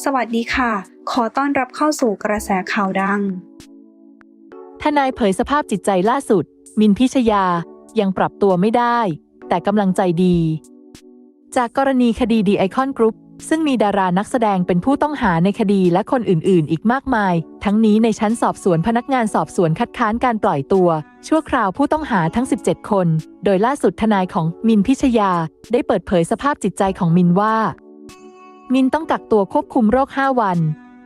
สวัสดีค่ะ ขอต้อนรับเข้าสู่กระแสข่าวดัง ทนายเผยสภาพจิตใจล่าสุด มินพิชยา ยังปรับตัวไม่ได้ แต่กำลังใจดี จากกรณีคดีดีไอคอนกรุ๊ปซึ่งมีดารานักแสดงเป็นผู้ต้องหาในคดีและคนอื่น ๆ อีกมากมาย ทั้งนี้ในชั้นสอบสวนพนักงานสอบสวนคัดค้านการปล่อยตัว ชั่วคราวผู้ต้องหาทั้ง 17 คน โดยล่าสุดทนายของมินพิชยา ได้เปิดเผยสภาพจิตใจของมินว่า มินต้องกักตัวควบคุมโรค 5 วัน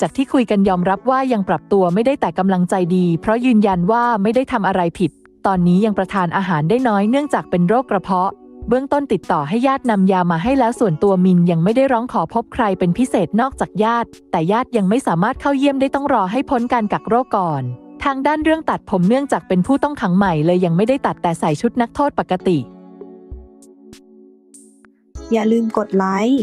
จากที่คุยกันยอมรับว่ายังปรับตัวไม่ได้แต่กำลังใจดี เพราะยืนยันว่าไม่ได้ทำอะไรผิด ตอนนี้ยังประทานอาหารได้น้อยเนื่องจากเป็นโรคกระเพาะ เบื้องต้นติดต่อให้ญาตินำยามาให้แล้วส่วนตัวมินยังไม่ได้ร้องขอพบใครเป็นพิเศษนอกจากญาติ แต่ญาติยังไม่สามารถเข้าเยี่ยมได้ต้องรอให้พ้นการกักโรคก่อนทางด้านเรื่องตัดผมเนื่องจากเป็นผู้ต้องขังใหม่เลยยังไม่ได้ตัดแต่ใส่ชุดนักโทษปกติ อย่าลืมกดไลค์